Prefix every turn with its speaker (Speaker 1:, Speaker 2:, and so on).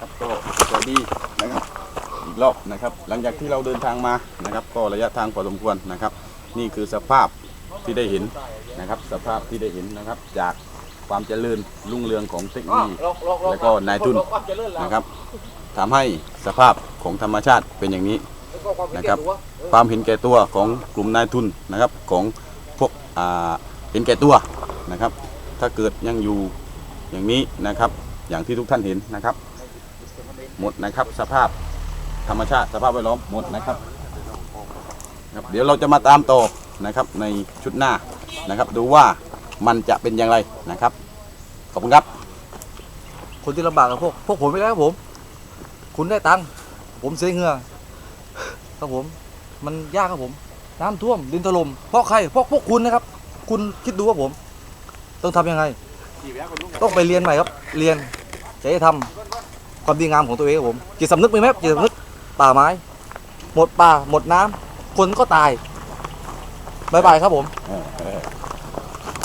Speaker 1: ครับก็สวัสดีนะครับอีกรอบนะครับ หลังจากที่เราเดินทางมานะครับ ก็ระยะทางพอสมควรนะครับ นี่คือสภาพที่ได้เห็นนะครับ สภาพที่ได้เห็นนะครับ จากความเจริญรุ่งเรืองของเทคโนโลยีแล้วก็นายทุนนะครับทำให้สภาพของธรรมชาติเป็นอย่างนี้นะครับ ความเห็นแก่ตัวของกลุ่มนายทุนนะครับของพวกอ่าเห็นแก่ตัวนะครับ ถ้าเกิดยังอยู่อย่างนี้นะครับ อย่างที่ทุกท่านเห็นนะครับ หมดนะครับสภาพธรรมชาติสภาพแวดล้อมหมดนะครับครับ เดี๋ยวเราจะมาตามต่อนะครับในชุดหน้านะครับ ดูว่ามันจะเป็นอย่างไรนะครับ ขอบคุณครับ
Speaker 2: คนที่ลำบากกับพวกพวกผมไม่ได้ครับผม คุณได้ตังค์ผมเสียเหงื่อครับผม มันยากครับผม น้ำท่วมดินถล่มเพราะใครเพราะพวกคุณนะครับ คุณคิดดูว่าผม ต้องทำยังไง ต้องไปเรียนใหม่ครับ เรียน จะได้ทำความดีงามของตัวเองครับผมจิตสำนึกมีไหมจิตสำนึกป่าไม้ หมดป่าหมดน้ำคนก็ตายบายบายครับผม
Speaker 1: เออเออ